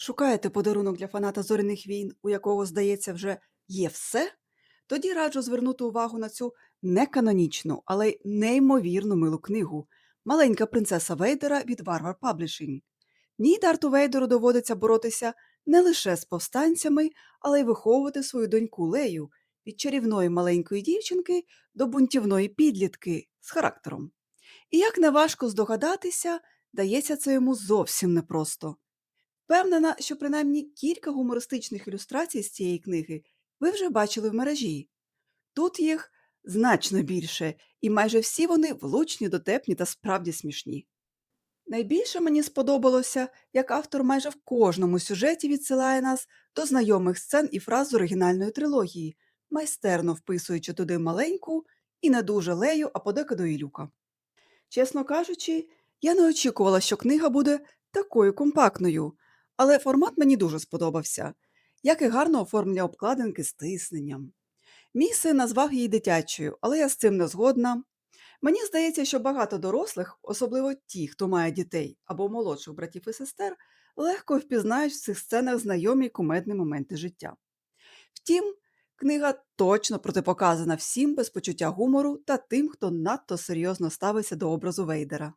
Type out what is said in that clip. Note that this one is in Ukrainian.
Шукаєте подарунок для фаната зоряних війн, у якого, здається, вже є все? Тоді раджу звернути увагу на цю неканонічну, але й неймовірну милу книгу Маленька принцеса Вейдера від Варвар Publishing. В ній Дарту Вейдеру доводиться боротися не лише з повстанцями, але й виховувати свою доньку Лею від чарівної маленької дівчинки до бунтівної підлітки з характером. І як неважко здогадатися, дається це йому зовсім непросто. Впевнена, що принаймні кілька гумористичних ілюстрацій з цієї книги ви вже бачили в мережі. Тут їх значно більше, і майже всі вони влучні, дотепні та справді смішні. Найбільше мені сподобалося, як автор майже в кожному сюжеті відсилає нас до знайомих сцен і фраз з оригінальної трилогії, майстерно вписуючи туди маленьку і не дуже лею, а подекуди і люка. Чесно кажучи, я не очікувала, що книга буде такою компактною, але формат мені дуже сподобався, як і гарно оформлення обкладинки з тисненням. Мій син назвав її дитячою, але я з цим не згодна. Мені здається, що багато дорослих, особливо ті, хто має дітей або молодших братів і сестер, легко впізнають в цих сценах знайомі кумедні моменти життя. Втім, книга точно протипоказана всім без почуття гумору та тим, хто надто серйозно ставиться до образу Вейдера.